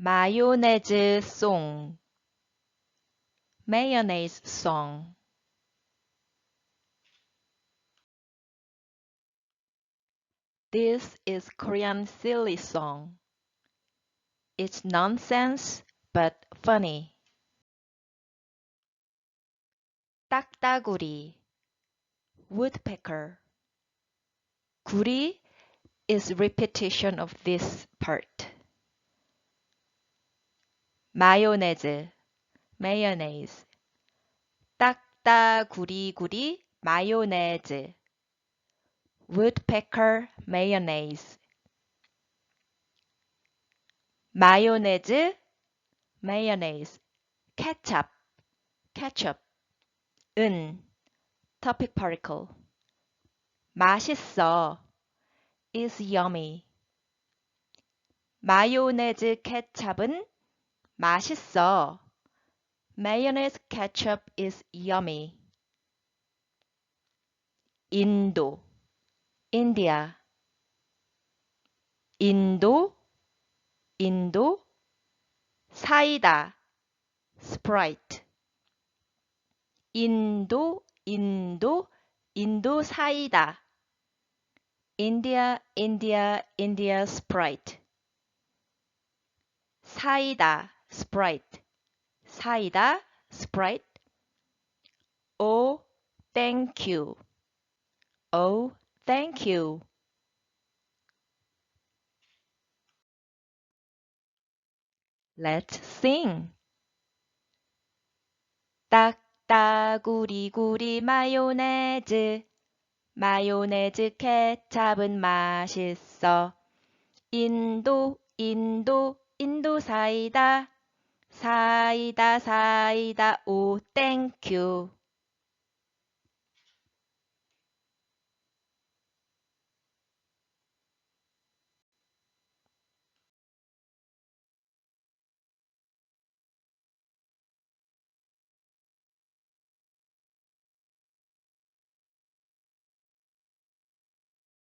마요네즈 송 mayonnaise song This is Korean silly song. It's nonsense but funny. 딱따구리 woodpecker 구리 is repetition of this 마요네즈 mayonnaise 딱따 구리구리 마요네즈 woodpecker mayonnaise 마요네즈 mayonnaise 케찹 ketchup 은 topic particle 맛있어 is yummy 마요네즈 케찹은 맛있어 mayonnaise ketchup is yummy 인도 India 인도 인도 사이다 Sprite 인도 인도 인도 사이다 India India India Sprite 사이다 Sprite 사이다 Oh thank you Oh thank you Let's sing 딱따구리구리 마요네즈 마요네즈 케찹은 맛있어 인도 인도 인도 사이다 사이다 사이다. 오 땡큐